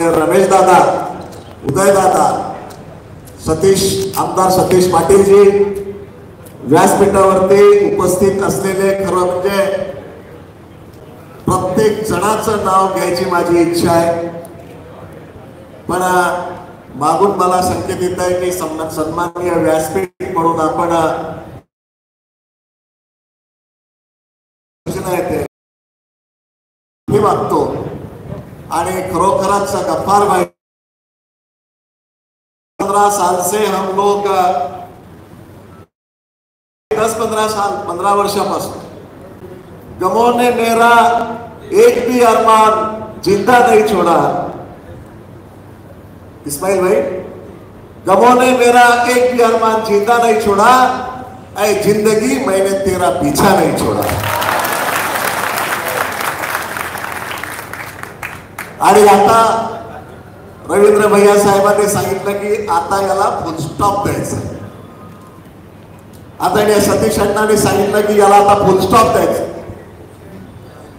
रमेश दादा उदय दादा सतीश आमदार सतीश पाटीलजी व्यासपीठावरती उपस्थित असलेले खरं म्हणजे प्रत्येक जणाचं नाव घ्यायची माझी इच्छा आहे. पण मागून मला संकेत येत आहे की सन्माननीय व्यासपीठ म्हणून आपण अं, मागतो. आणि खरोखरच गफ्फार भाई पंद्रह साल से हम लोग दस पंद्रह साल पंद्रह वर्षापासून. गमोने मेरा एक भी अरमान ज़िंदा नहीं छोड़ा. इस्माइल भाई, गमोने मेरा एक भी अरमान ज़िंदा नहीं छोड़ा. ऐ ज़िंदगी मैंने तेरा पीछा नहीं छोड़ा. आणि आता रवींद्र भैया साहेबांनी सांगितलं की आता याला फुलस्टॉप द्यायचा आहे. आता या सतीश अण्णांनी सांगितलं की याला आता फुलस्टॉप द्यायचा आहे.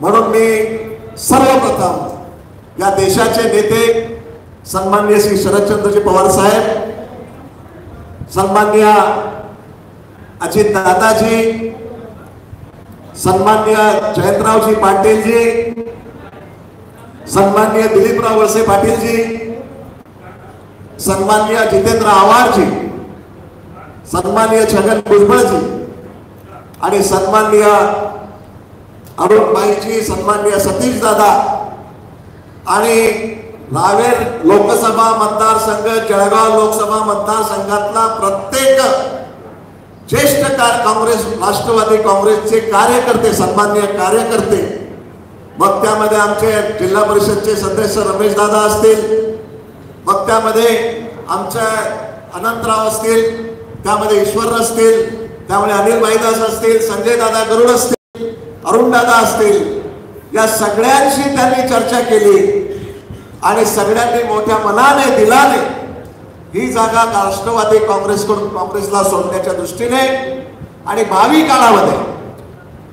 म्हणून मी सर्वप्रथम या देशाचे नेते सन्मान्य श्री शरदचंद्रजी पवार साहेब सन्मान्य अजित दादाजी सन्मान्य जयंतरावजी पाटीलजी सन्माननीय दिलीपराव वळसे पाटीलजी सन्माननीय जितेंद्र आव्हाडजी सन्माननीय छगन भुजबळजी आणि सन्माननीय अरुणबाईजी सन्माननीय सतीश दादा आणि रावेर लोकसभा मतदारसंघ जळगाव लोकसभा मतदारसंघातला प्रत्येक ज्येष्ठ काँग्रेस राष्ट्रवादी काँग्रेसचे कार्यकर्ते सन्माननीय कार्यकर्ते मग त्यामध्ये आमचे जिल्हा परिषदचे सदस्य रमेश दादा असतील. मग त्यामध्ये आमच्या अनंतराव असतील. त्यामध्ये ईश्वर असतील. त्यामुळे अनिल भाईदास असतील संजय दादा गरुड असतील अरुण दादा असतील. या सगळ्यांशी त्यांनी चर्चा केली. आणि सगळ्यांनी मोठ्या मनाने दिलाने ही जागा राष्ट्रवादी काँग्रेसकडून काँग्रेसला सोडण्याच्या दृष्टीने आणि भावी काळामध्ये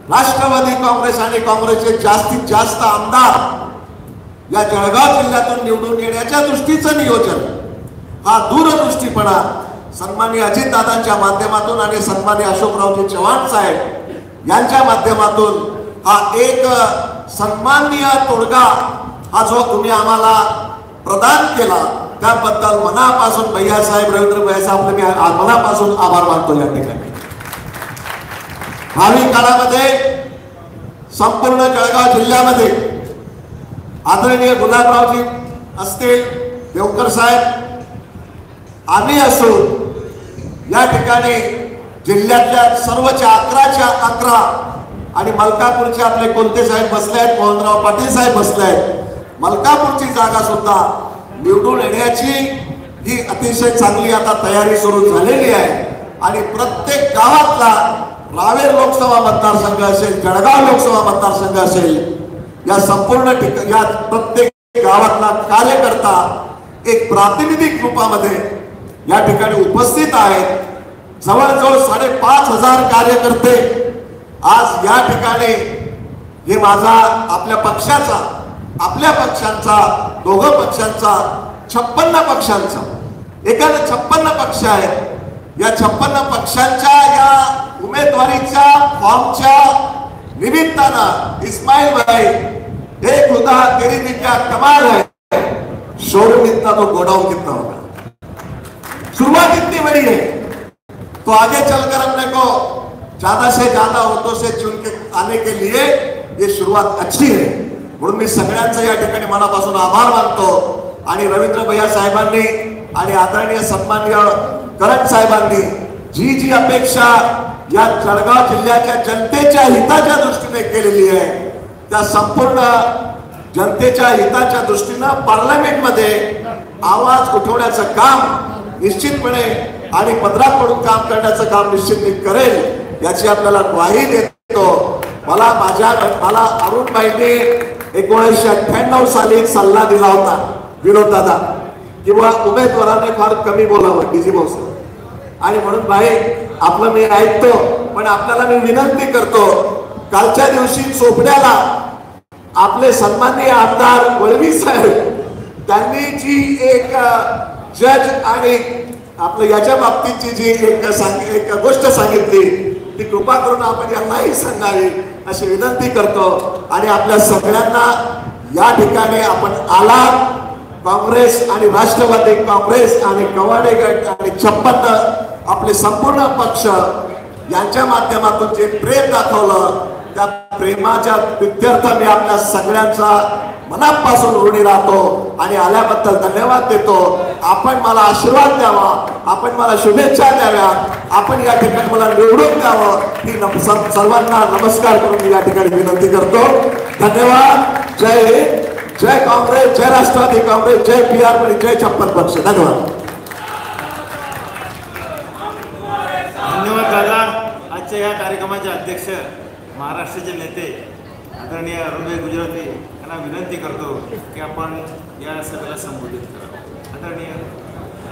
राष्ट्रवादी काँग्रेस आणि काँग्रेसचे जास्तीत जास्त आमदार या जळगाव जिल्ह्यातून निवडून येण्याच्या दृष्टीचं नियोजन. हा दूरदृष्टीपणा सन्मान्य अजितदादांच्या माध्यमातून आणि सन्मान्य अशोकरावजी चव्हाण साहेब यांच्या माध्यमातून हा एक सन्माननीय तोडगा हा जो तुम्ही आम्हाला प्रदान केला त्याबद्दल मनापासून भैया साहेब रवींद्र भैया साहेब मी मनापासून आभार मानतो या ठिकाणी. भावी काळामध्ये संपूर्ण जळगाव जिल्ह्यामध्ये आदरणीय गुलाबरावजी असतील देवकर साहेब आम्ही असो या ठिकाणी जिल्ह्यातल्या सर्वच्या अकराच्या अकरा आणि मलकापूरचे आपले कोणते साहेब बसले आहेत? मोहनराव पाटील साहेब बसले आहेत. मलकापूरची जागा सुद्धा निवडून येण्याची ही अतिशय चांगली आता तयारी सुरू झालेली आहे. आणि प्रत्येक गावातला रावेर लोकसभा मतदारसंघ असेल जळगाव लोकसभा मतदारसंघ असेल या संपूर्ण ठिकाण या प्रत्येक गावातला कार्यकर्ता एक प्रातिनिधिक रूपामध्ये या ठिकाणी उपस्थित आहेत. जवळजवळ साडेपाच हजार कार्यकर्ते आज या ठिकाणी हे माझा आपल्या पक्षाचा आपल्या पक्षांचा दोघं पक्षांचा छप्पन्न पक्षांचा एकाला छप्पन्न पक्ष आहेत. या छप्पन्न पक्षांच्या या उमेदवारीच्या फॉर्मच्या निमित्तानं इस्माईल भाई हे खुदा तेरी दी क्या कमाल है शोरूम इतना तो गोडाउन कितना होगा शुरुआत इतनी बड़ी है तो आगे चलकर हमने को ज्यादा से ज्यादा औरतों से चुन के आने के लिए ये शुरुआत अच्छी है. म्हणून मी सगळ्यांचा या ठिकाणी मनापासून आभार मानतो. आणि रवींद्र भैया साहेबांनी आणि आदरणीय सन्मान्य करट साहेबांनी जी जी अपेक्षा या जळगाव जिल्ह्याच्या जनतेच्या हिताच्या दृष्टीने केलेली आहे त्या संपूर्ण जनतेच्या हिताच्या दृष्टीनं पार्लमेंटमध्ये आवाज उठवण्याचं काम निश्चितपणे आणि पदरात पडून काम करण्याचं काम निश्चित मी करेल याची आपल्याला ग्वाही देतो. मला माझ्या मला अरुणबाईंनी एकोणीसशे अठ्ठ्याण्णव साली एक सल्ला दिला होता विनोद दादा. किंवा उमेदवाराने फार कमी बोलावं डीजी भाऊ आणि म्हणून भाई आपलं मी ऐकतो पण आपल्याला मी विनंती करतो कालच्या दिवशी चोपड्याला आपले सन्माननीय आमदार वळवी साहेब त्यांनी जी एक जज आणि आपलं याच्या बाबतीतची जी एक सांग एक गोष्ट सांगितली ती कृपा करून आपण यांनाही सांगावी अशी विनंती करतो. आणि आपल्या सगळ्यांना या ठिकाणी आपण आला काँग्रेस आणि राष्ट्रवादी काँग्रेस आणि कवाडे गट आणि छप्पन्न आपले संपूर्ण पक्ष यांच्या माध्यमातून जे प्रेम दाखवलं त्या प्रेमाच्या प्रित्यर्थ मी आपल्या सगळ्यांचा मनापासून ऋणी राहतो आणि आल्याबद्दल धन्यवाद देतो. आपण मला आशीर्वाद द्यावा आपण मला शुभेच्छा द्याव्या आपण या ठिकाणी मला निवडून द्यावं ही सर्वांना नमस्कार करून मी या ठिकाणी विनंती करतो. धन्यवाद. जय हिंद. जय काँग्रेस जय राष्ट्रवादी काँग्रेस जय पी आर आणि जय छप्पन पक्ष. धन्यवाद. धन्यवाद दादा. आजच्या या कार्यक्रमाचे अध्यक्ष महाराष्ट्राचे नेते आदरणीय अरुणभाई गुजराती यांना विनंती करतो की आपण या सभेला संबोधित करावं. आदरणीय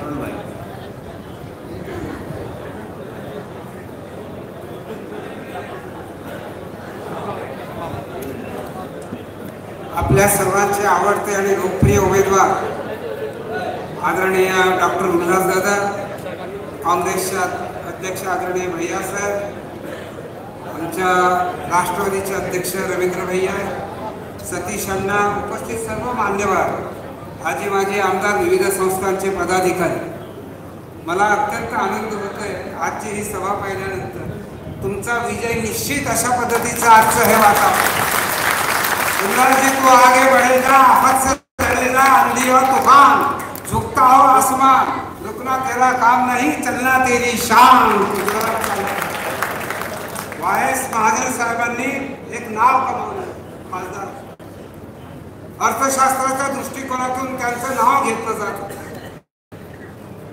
अरुणभाई आपल्या सर्वांचे आवडते आणि लोकप्रिय उमेदवार आदरणीय डॉक्टर उल्हास दादा काँग्रेसच्या अध्यक्ष आदरणीय भैया साहेब आमच्या राष्ट्रवादीचे अध्यक्ष रवींद्र भैया सतीश अण्णा उपस्थित सर्व मान्यवर आजी माजी आमदार विविध संस्थांचे पदाधिकारी. मला अत्यंत आनंद होत आहे आजची ही सभा पाहिल्यानंतर तुमचा विजय निश्चित अशा पद्धतीचा आजचं हे वातावरण. उल्लास जी तू आगे बढ़ेगा आफत से लड़ेगा आंधी और हो तूफान झुकता हो आसमान रुकना तेरा काम नहीं चलना तेरी शान वायस महाजन साहेबांनी एक नाव कमावलं खासदार। अर्थशास्त्राच्या दृष्टिकोनातून त्यांचं नाव घेतलं जात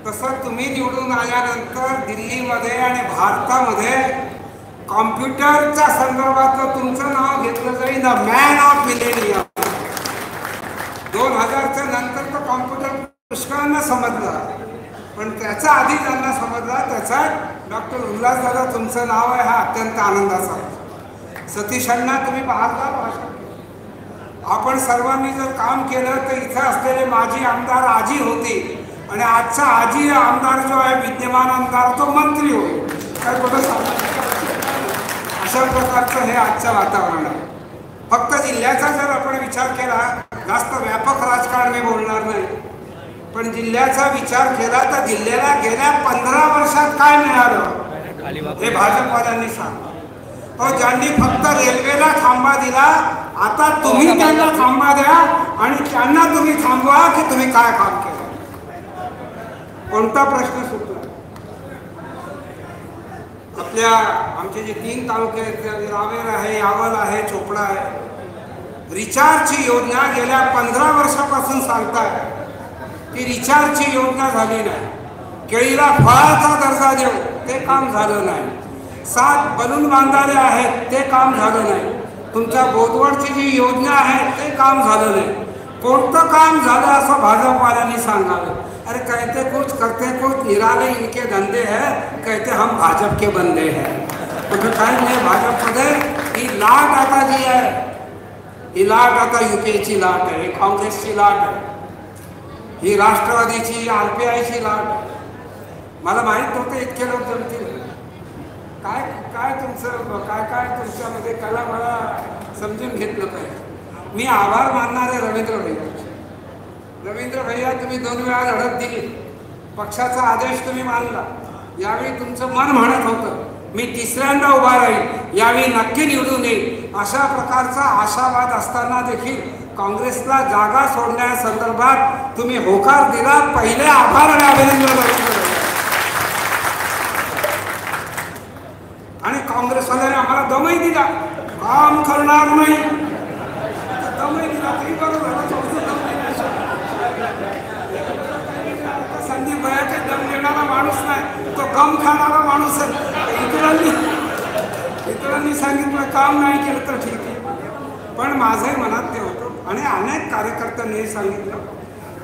तसं तुम्ही निवडून आल्यानंतर दिल्लीमध्ये आणि भारतामध्ये कॉम्प्युटरच्या संदर्भातलं तुमचं नाव घेतलं जाईल द मॅन ऑफ मिलेनियम दोन हजारच्या नंतर तर कॉम्प्युटर पुष्कळांना समजला. पण त्याचा आधी ज्यांना समजला त्याचा डॉक्टर उल्हास दादा तुमचं नाव आहे हा अत्यंत आनंदाचा. सतीशांना सतीश तुम्ही पाहता भाषण आपण सर्वांनी जर काम केलं तर इथं असलेले माजी आमदार आजी होते. आणि आजचा आजी आमदार जो आहे विद्यमान आमदार तो मंत्री होईल काय कुठं सांगा अशा प्रकारचं हे आजचं वातावरण आहे. फक्त जिल्ह्याचा जर आपण विचार केला जास्त व्यापक राजकारण मी बोलणार नाही. पण जिल्ह्याचा विचार केला तर जिल्ह्याला गेल्या पंधरा वर्षात काय मिळालं? हे भाजपवाल्यांनी सांग तो ज्यांनी फक्त रेल्वेला थांबा दिला आता तुम्ही त्यांना थांबा द्या आणि त्यांना तुम्ही थांबवा की तुम्ही काय काम केलं? कोणता प्रश्न सुटला? आपल्या आमचे जे तीन तालुके आहेत रावेर आहे यावल आहे चोपडा आहे. रिचार्जची योजना गेल्या पंधरा वर्षापासून सांगताय. ती रिचार्जची योजना झाली नाही. केळीला फळाचा दर्जा देऊ ते काम झालं नाही. सात बलून बांधारे आहेत ते काम झालं नाही. तुमच्या बोधवडची जी योजना आहे ते काम झालं नाही. कोणतं काम झालं असं भाजपवाल्यांनी सांगावं? अरे कहते कुछ, करते कुछ निराले इनके धंदे है। कहते हम भाजप के बंदे हैं। तो कुठं काही नाही भाजपमध्ये ही लाट आता जी ही। लाट आता युपीएची लाट ही काँग्रेसची लाट आहे ही राष्ट्रवादीची आर पी आयची लाट आहे. मला माहीत नव्हतं इतके लोक जमतील काय काय तुमचं काय काय तुमच्यामध्ये कला मला समजून घेतलं पाहिजे? मी आभार मानणार रवींद्र भैयाचे रवींद्र भैया तुम्ही दोन वेळा लढत दिली. पक्षाचा आदेश तुम्ही मानला. यावेळी तुमचं मन म्हणत होतं मी तिसऱ्यांदा उभा राहील यावेळी नक्की निवडून येईल. अशा प्रकारचा आशावाद असताना देखील काँग्रेसला जागा सोडण्यासंदर्भात तुम्ही होकार दिला. पहिले आभार आणि अभिनंदन आणि काँग्रेसवाल्याने आम्हाला दमही दिला. काम करणार नाही. दमही दिला. तरी बरं झालं थोडंसं दम देण्याचं. संधी संदीप भयाचे दम देणारा माणूस नाही. तो कम खाणारा माणूस आहे. इतरांनी इतरांनी सांगितलं काम नाही केलं तर ठीक आहे. पण माझंही मनात ते होतं. आणि अनेक कार्यकर्त्यांनी सांगितलं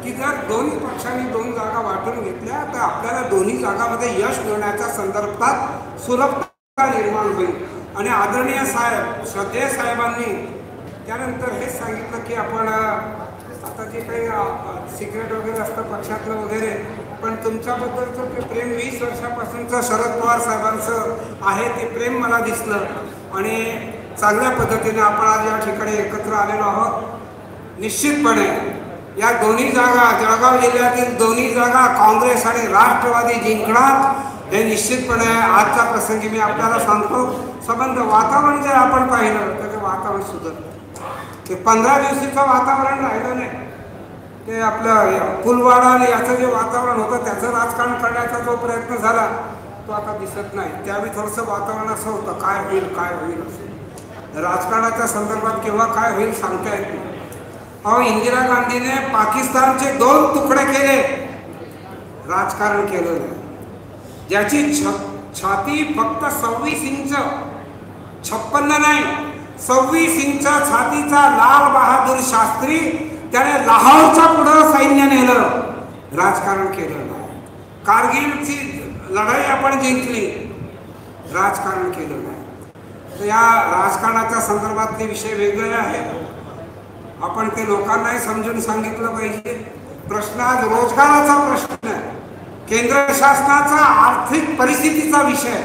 की जर दोन्ही पक्षांनी दोन जागा वाटून घेतल्या तर आपल्याला दोन्ही जागामध्ये यश मिळण्याच्या संदर्भात सुलभता निर्माण होईल. आणि आदरणीय साहेब श्रद्धेय साहेबांनी त्यानंतर हेच सांगितलं की आपण सिक्रेट वगैरे असतं पक्षातलं वगैरे. पण तुमच्याबद्दलचं ते प्रेम वीस वर्षापासूनचं शरद पवार साहेबांचं आहे ते प्रेम मला दिसलं. आणि चांगल्या पद्धतीने आपण आज या ठिकाणी एकत्र आलेलो आहोत. निश्चितपणे या दोन्ही जागा जळगाव जिल्ह्यातील दोन्ही जागा काँग्रेस आणि राष्ट्रवादी जिंकणार हे निश्चितपणे आजच्या प्रसंगी मी आपल्याला सांगतो. संबंध वातावरण जर आपण पाहिलं तर ते वातावरण सुधारलं. ते पंधरा दिवशीचं वातावरण राहिलं नाही. ते आपलं पुलवाडा आणि याचं जे वातावरण होतं त्याचं राजकारण करण्याचा जो प्रयत्न झाला तो आता दिसत नाही. त्यावेळी थोडंसं वातावरण असं होतं काय होईल काय होईल असं. राजकारणाच्या संदर्भात केव्हा काय होईल सांगता येत नाही. अहो इंदिरा गांधीने पाकिस्तानचे दोन तुकडे केले. राजकारण केलं ज्याची छ छाती फक्त सव्वीस इंच छप्पन्न नाही सव्वीस इंच छातीचा लाल बहादूर शास्त्री त्याने लाहोरच्या पुढं सैन्य नेलं. राजकारण केलं नाही. कारगिलची लढाई आपण जिंकली. राजकारण केलं नाही. तर या राजकारणाच्या संदर्भातले विषय वेगळे आहेत. आपण ते लोकांनाही समजून सांगितलं पाहिजे. प्रश्न आज रोजगाराचा प्रश्न आहे. केंद्र शासनाचा आर्थिक परिस्थितीचा विषय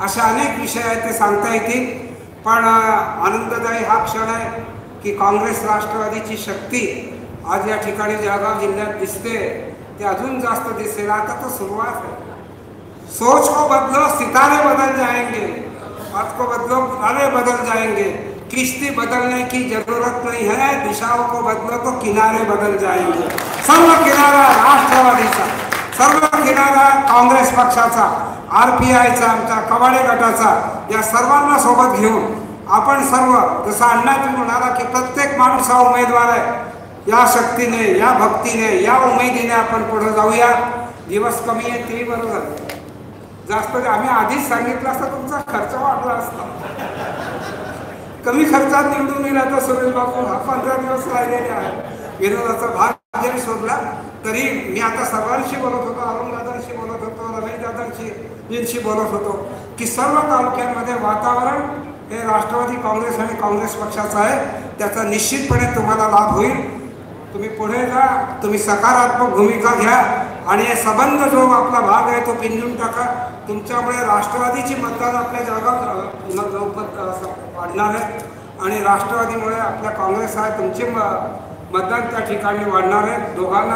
अशा अनेक विषय आहेत ते सांगता येतील. पण आनंददायी हा क्षण आहे. की काँग्रेस राष्ट्रवादीची शक्ती आज या ठिकाणी जळगाव जिल्ह्यात दिसते ते अजून जास्त दिसेल. आता तर सुरुवात आहे. सोच को बदलो सितारे बदल जाएंगे. बात को बदलो तारे बदल जाएंगे. किश्ती बदलने की जरूरत नहीं है दिशाओं को बदलो तो किनारे बदल जाएंगे. सर्व किनारा राष्ट्रवादीचा सर्व किनारा काँग्रेस पक्षाचा आर पी आयचा आमचा कवाडे गटाचा या सर्वांना सोबत घेऊन आपण सर्व जसं अण्णा म्हणाला की प्रत्येक माणूस हा उमेदवार आहे. या शक्तीने या भक्तीने या उमेदीने आपण पुढे जाऊया. दिवस कमी आहे ते बरं जास्त आम्ही आधीच सांगितलं असतं तुमचा खर्च वाढला असता. कमी खर्चात निवडून येईल आता सुरेश बाबू हा पंधरा दिवस राहिलेले आहे विरोधाचा भाग जरी शोधला तरी मी आता सर्वांशी बोलत होतो अरुण दादांशी बोलत होतो रमेश दादांशी बोलत होतो की सर्व तालुक्यांमध्ये वातावरण हे राष्ट्रवादी काँग्रेस आणि काँग्रेस पक्षाचं आहे. त्याचा निश्चितपणे तुम्हाला लाभ होईल. तुम्ही पुढे जा तुम्ही सकारात्मक भूमिका घ्या आणि हे संबंध जो आपला भाग आहे तो पिंजून टाका. तुमच्यामुळे राष्ट्रवादीची मतदान आपल्या जगावर लवकर वाढणार आहे. आणि राष्ट्रवादीमुळे आपल्या काँग्रेस आहे तुमचे म- मतदान त्या ठिकाणी वाढणार आहे. दोघांना